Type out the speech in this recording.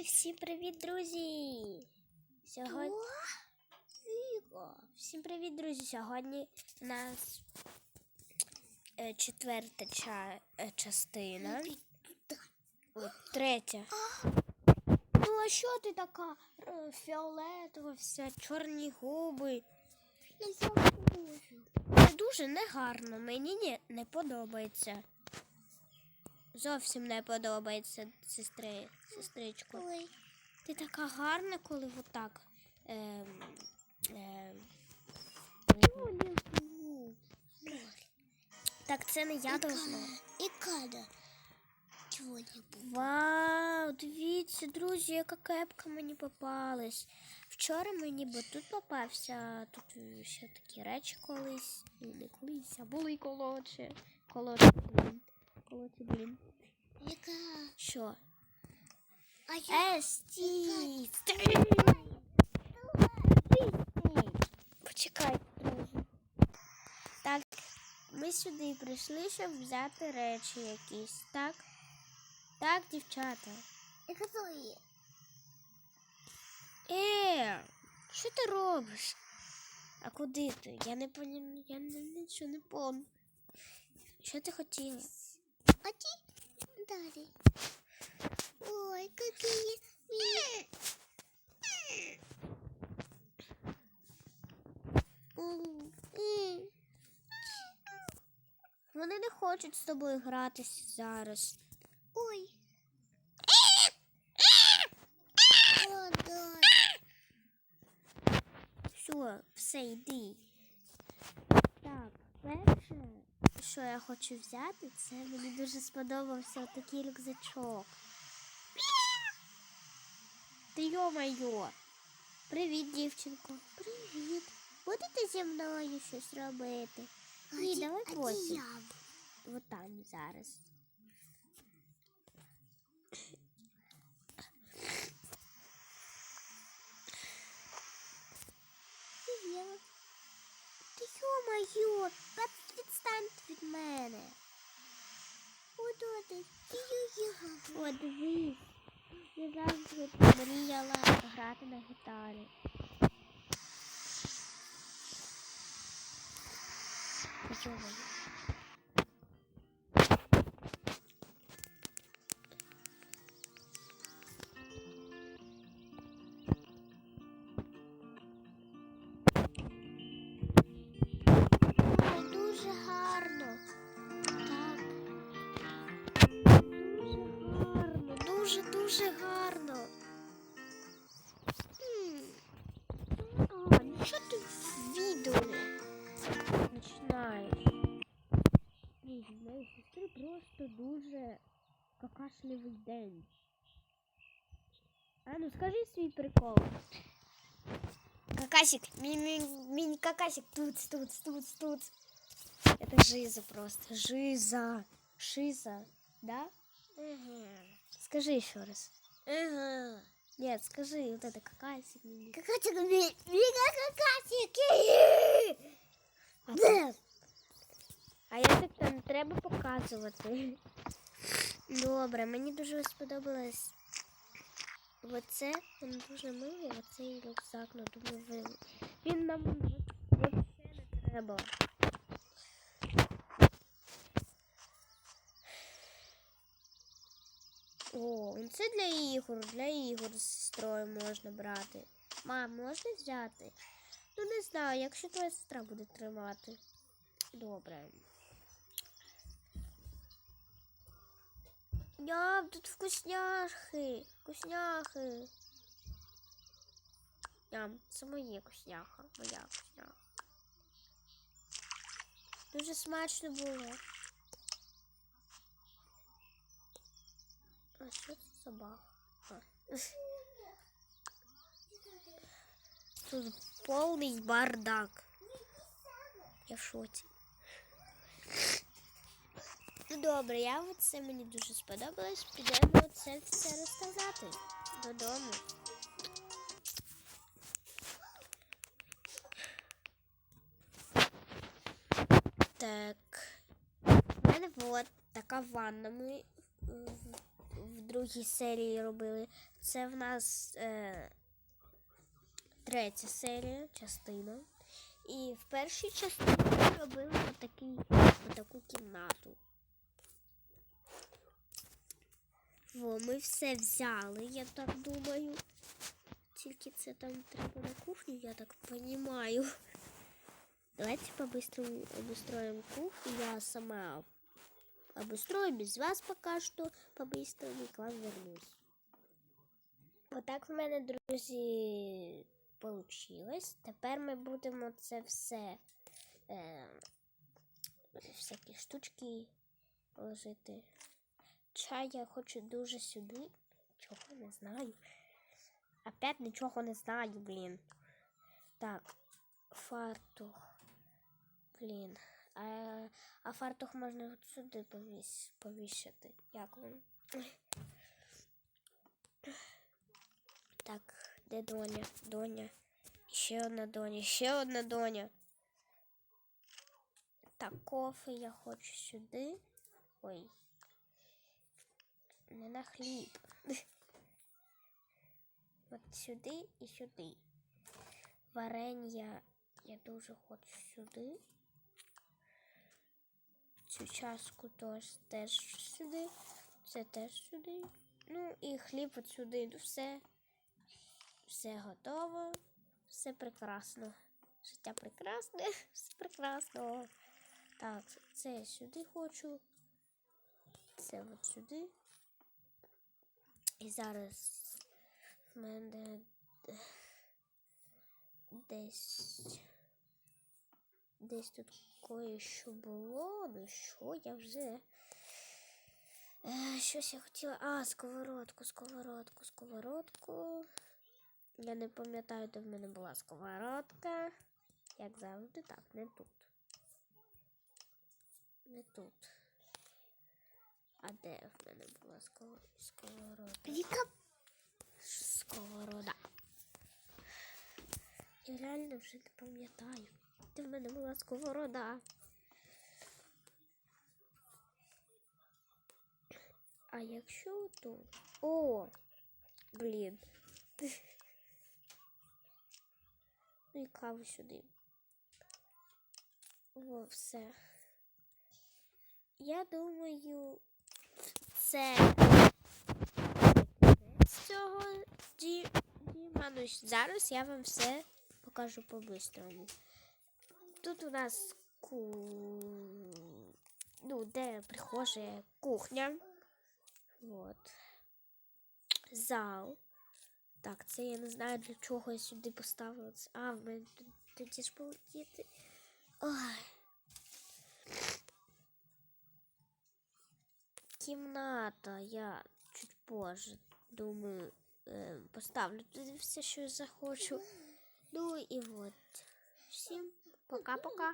І всім привіт, друзі! Сьогодні... Всім привіт, друзі! Сьогодні у нас е, четверта ча... е, частина. О, третя. Ну, а що ти така е, фіолетова, вся чорні губи? Це дуже негарно. Мені не, не подобається. Зовсім не подобається, сестри, сестричко. Ой, Ти така гарна, коли отак. Ем, ем, так це не я должна. и Када. Вау, дивіться, друзі, яка кепка мені попалась. Вчора мені бо тут попався, а тут е, ще такі речі колись. Ну, не колись, а були колодші. Колодші, Колодші, блін. Яка? Що? А я... Е, стій! Почекай. Так, ми сюди прийшли, щоб взяти речі якісь, так? Так, дівчата. Яка то є? Е, що ти робиш? А куди ти? Я не поняла, я нічого не помню. Що ти хотіла? А ти? Далі. Ой, какие... милые. Вони не хочуть з тобою гратися зараз. Ой. О, да. Все, все, йди. Так, перше, що я хочу взяти, це мені дуже сподобався такий рюкзачок. Ти йо-майо. Привіт, дівчинко. Привіт. Будете зі мною щось робити? Ні, давай потім. Вот там зараз. Ти йо-майо, пет- відстань від мене. О, йо-йо. О, дивись. Я завжди мріяла грати на гітарі. Йо-майо. Просто дуже какашливий день. А ну скажи свій прикол. Какасик, мини какасик, тут, тут, тут, тут. Это жиза просто, жиза, шиза, да? Ага. Скажи еще раз. Ага. Нет, скажи, вот это какасик. мини- Какасик, ми- мега какасик. А, ти- а я так там треба показувати. Добре, мені дуже сподобалось. Оце він дуже милий, оцей рюкзак, ну думаю, ви... він нам взагалі не треба. О, це для ігор, для ігор з сестрою можна брати. Мам, можна взяти? Ну не знаю, якщо твоя сестра буде тримати. Добре. Ням, тут вкусняхи. Вкусняхи. Ням, це моє вкусняха. Моя вкусняха. Дуже смачно було. А що це собака? Тут повний бардак. Я в шоці. Ну добре, я це мені дуже сподобалось. Підемо це все розставляти додому. Так. У мене от така ванна. Ми в другій серії робили. Це в нас е, третя серія, частина. І в першій частині ми робили отакий, отаку кімнату. Во, ми все взяли, я так думаю. Тільки це там треба на кухню, я так розумію. Давайте по-быстрому обустроим кухню. Я сама обустрою без вас пока что по-быстрому к вам вернусь. Отак в мене, друзі, получилось. Тепер ми будемо це все е, всякі штучки положити. Чай я хочу дуже сюди. Чого не знаю. Опять нічого не знаю, блін. Так, фартух. Блін. А, а фартух можна от сюди повіс, повішати. Як він? Так, де доня? Доня. Ще одна доня, ще одна доня. Так, кофе я хочу сюди. Ой. Не на хліб. От сюди і сюди. Варення я дуже хочу сюди. Цю чашку теж, теж сюди. Це теж сюди. Ну і хліб от сюди. Ну все. Все готово. Все прекрасно. Життя прекрасне, все прекрасно. Так, це я сюди хочу. Це от сюди. І зараз в мене десь десь тут кое-що було. Ну що, я вже. Е, щось я хотіла. А, сковородку, сковородку, сковородку. Я не пам'ятаю, де в мене була сковородка. Як завжди, так, не тут. Не тут. А де в мене була сковор- сковородка? Віка, Сковорода. Я реально вже не пам'ятаю. Де в мене була сковорода. А якщо тут. О! Блін. Ну і каву сюди. О, все. Я думаю, це з цього ді... Діма. Ну, зараз я вам все покажу по-бистрому. Тут у нас ку... ну, де прихожа кухня. Вот. Зал. Так, це я не знаю, для чого я сюди поставила. А, в мене тут тоді ж полетіти. Ой. Кімната. Я чуть позже, думаю, е, поставлю туди все, що я захочу. Ну і от. Всім пока-пока.